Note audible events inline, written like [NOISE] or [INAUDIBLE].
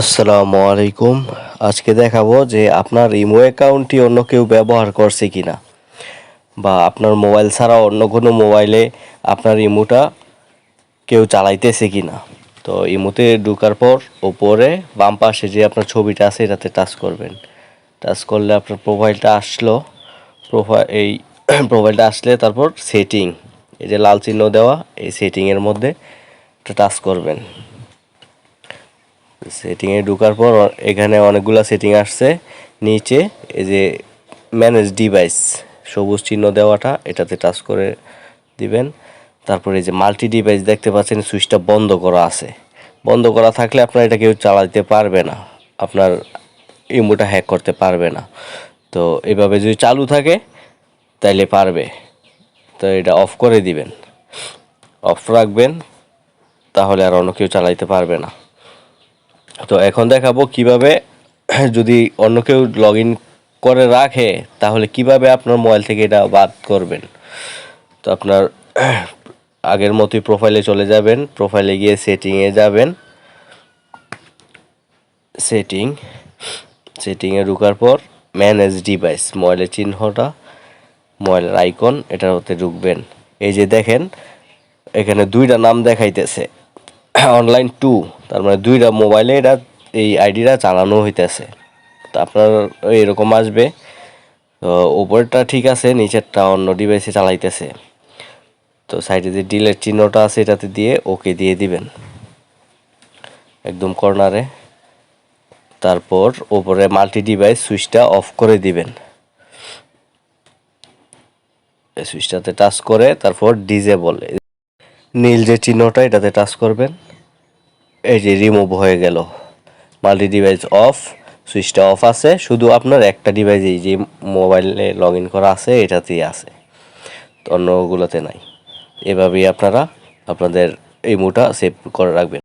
আসসালামু আলাইকুম। আজকে দেখাবো যে আপনার ইমো অ্যাকাউন্টটি অন্য কেউ ব্যবহার করছে কিনা বা আপনার মোবাইল ছাড়া অন্য কোনো মোবাইলে আপনার ইমোটা কেউ চালাইতেছে কিনা। তো ইমোতে ঢোকার পর ওপরে বাম পাশে যে আপনার ছবিটা আছে এটাতে টাচ করবেন। টাচ করলে আপনার প্রোফাইলটা আসলো। প্রোফাইল এই [CLEARS THROAT] প্রোফাইলটা আসলে তারপর সেটিং, এই যে লাল চিহ্ন দেওয়া, এই সেটিংয়ের মধ্যে টাচ করবেন। সেটিংয়ে ঢোকার পর এখানে অনেকগুলো সেটিং আসছে। নিচে এই যে ম্যানেজ ডিভাইস সবুজ চিহ্ন দেওয়াটা, এটাতে টাচ করে দিবেন। তারপরে এই যে মাল্টি ডিভাইস দেখতে পাচ্ছেন সুইচটা বন্ধ করা আছে। বন্ধ করা থাকলে আপনার এটা কেউ চালাতে পারবে না। আপনার ইমোটা হ্যাক করতে পারবে না। তো এভাবে যদি চালু থাকে, তাইলে পারবে। তো এটা অফ করে দিবেন। অফ রাখবেন, তাহলে আর অন্য কেউ চালাইতে পারবে না। তো এখন দেখাবো কীভাবে [CLEARS THROAT] যদি অন্য কেউ লগ ইন করে রাখে, তাহলে কীভাবে আপনার মোবাইল থেকে এটা বাদ করবেন? তো আপনার [CLEARS THROAT] আগের মতোই প্রোফাইলে চলে যাবেন প্রোফাইলে গিয়ে সেটিংয়ে যাবেন। সেটিং সেটিংয়ে ঢুকার পর ম্যানেজ ডিভাইস মোবাইলের চিহ্নটা, মোবাইলের আইকন এটার হতে ঢুকবেন। এই যে দেখেন, এখানে দুইটা নাম দেখাইতেছে। অনলাইন টু তার মানে দুইটা মোবাইলে এটা এই আইডিটা চালানো হইতেছে। তো আপনার এরকম আসবে, তো উপরটা ঠিক আছে, নিচেরটা অন্য ডিভাইসে চালাইতেছে। তো সাইডে যে ডিলের চিহ্নটা আছে এটাতে দিয়ে ওকে দিয়ে দিবেন। একদম কর্নারে তারপর উপরে মাল্টি ডিভাইস সুইচটা অফ করে দিবেন। সুইচটাতে টাচ করে তারপর ডিজেবল নীল যে চিহ্নটা, এটাতে টাচ করবেন। এই যে রিমুভ হয়ে গেল। মাল্টি ডিভাইস অফ সুইচটা অফ আছে। শুধু আপনার একটা ডিভাইস এই যে মোবাইলে লগ ইন করা আছে, এটাতেই আছে। অন্যগুলোতে নাই। এভাবেই আপনারা আপনাদের এই মুটা সেভ করে রাখবেন।